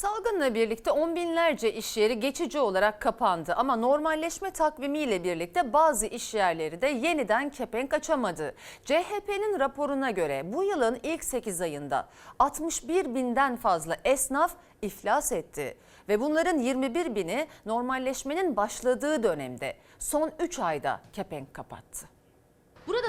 Salgınla birlikte on binlerce iş yeri geçici olarak kapandı ama normalleşme takvimiyle birlikte bazı iş yerleri de yeniden kepenk açamadı. CHP'nin raporuna göre bu yılın ilk 8 ayında 61 binden fazla esnaf iflas etti ve bunların 21 bini normalleşmenin başladığı dönemde son 3 ayda kepenk kapattı.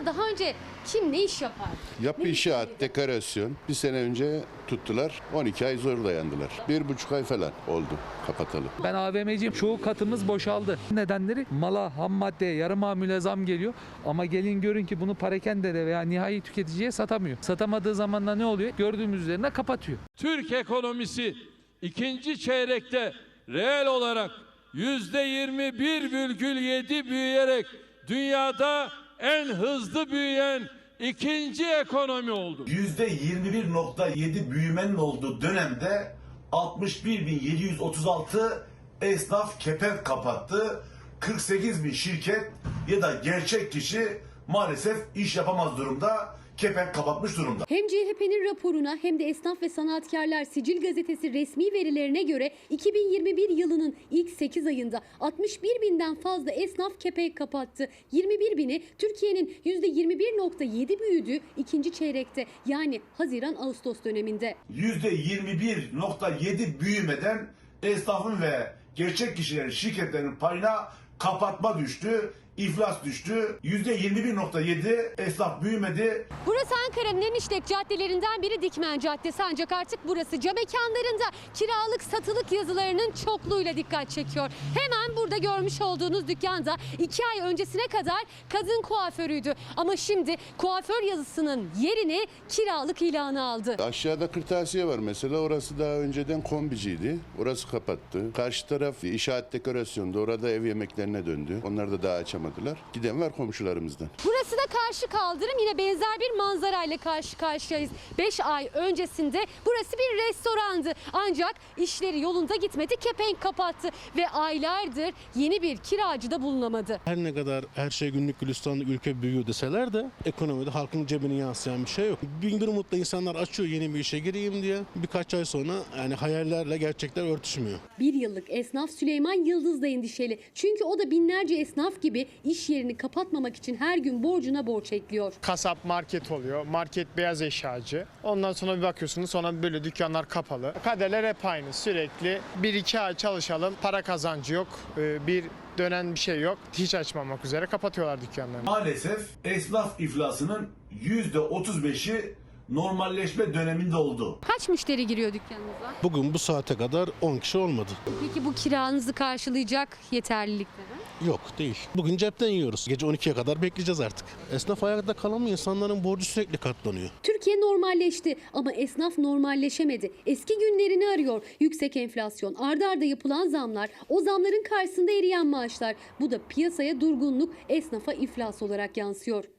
Daha önce kim ne iş yapar? Yapı inşaat, dekorasyon. Bir sene önce tuttular. 12 ay zor dayandılar. Bir buçuk ay falan oldu kapatalı. Ben AVM'ciyim. Çoğu katımız boşaldı. Nedenleri mala, ham maddeye, yarı mamule zam geliyor. Ama gelin görün ki bunu parakendede veya nihai tüketiciye satamıyor. Satamadığı zaman da ne oluyor? Gördüğümüz üzerine kapatıyor. Türk ekonomisi ikinci çeyrekte reel olarak yüzde 21,7 büyüyerek dünyada en hızlı büyüyen ikinci ekonomi oldu. %21.7 büyümenin olduğu dönemde 61.736 esnaf kepenk kapattı. 48 bin şirket ya da gerçek kişi maalesef iş yapamaz durumda, kepenk kapatmış durumda. Hem CHP'nin raporuna hem de Esnaf ve Sanatkarlar Sicil Gazetesi resmi verilerine göre 2021 yılının ilk 8 ayında 61 binden fazla esnaf kepenk kapattı. 21 bini Türkiye'nin %21.7 büyüdüğü ikinci çeyrekte yani Haziran-Ağustos döneminde. %21.7 büyümeden esnafın ve gerçek kişilerin şirketlerin payına kapatma düştü, iflas düştü. %21.7 esnaf büyümedi, Burası Ankara'nın en işlek caddelerinden biri Dikmen Caddesi ancak artık burası cam mekanlarında kiralık satılık yazılarının çokluğuyla dikkat çekiyor. Hemen burada görmüş olduğunuz dükkanda iki ay öncesine kadar kadın kuaförüydü. Ama şimdi kuaför yazısının yerini kiralık ilanı aldı. Aşağıda kırtasiye var mesela. Orası daha önceden kombiciydi. Orası kapattı. Karşı taraf inşaat dekorasyonda. Orada ev yemeklerine döndü. Onlar da daha açamadılar. Giden var komşularımızdan. Burası da karşı kaldırım yine benzer bir manzarayla karşı karşıyayız. 5 ay öncesinde burası bir restorandı. Ancak işleri yolunda gitmedi kepenk kapattı ve aylardır yeni bir kiracı da bulunamadı. Her ne kadar her şey günlük gülistanlık ülke büyüyor deseler de ekonomide halkın cebine yansıyan bir şey yok. Bin bir umutla insanlar açıyor yeni bir işe gireyim diye. Birkaç ay sonra yani hayallerle gerçekler örtüşmüyor. Bir yıllık esnaf Süleyman Yıldız da endişeli. Çünkü o da binlerce esnaf gibi iş yerini kapatmamak için her gün borcuna borç ekliyor. kasap market oluyor. Market beyaz eşyacı. Ondan sonra bir bakıyorsunuz sonra böyle dükkanlar kapalı. Kaderler hep aynı. Sürekli bir iki ay çalışalım. Para kazancı yok. Ee, Bir dönen bir şey yok. Hiç açmamak üzere kapatıyorlar dükkanlarını. Maalesef esnaf iflasının %35'i normalleşme döneminde oldu. Kaç müşteri giriyor dükkanınıza? Bugün bu saate kadar 10 kişi olmadı. Peki bu kiranızı karşılayacak yeterlilikte mi? Yok değil. Bugün cepten yiyoruz. Gece 12'ye kadar bekleyeceğiz artık. Esnaf ayakta kalamıyor. İnsanların borcu sürekli katlanıyor. Türkiye normalleşti ama esnaf normalleşemedi. Eski günlerini arıyor. Yüksek enflasyon, ardarda arda yapılan zamlar, o zamların karşısında eriyen maaşlar. Bu da piyasaya durgunluk, esnafa iflas olarak yansıyor.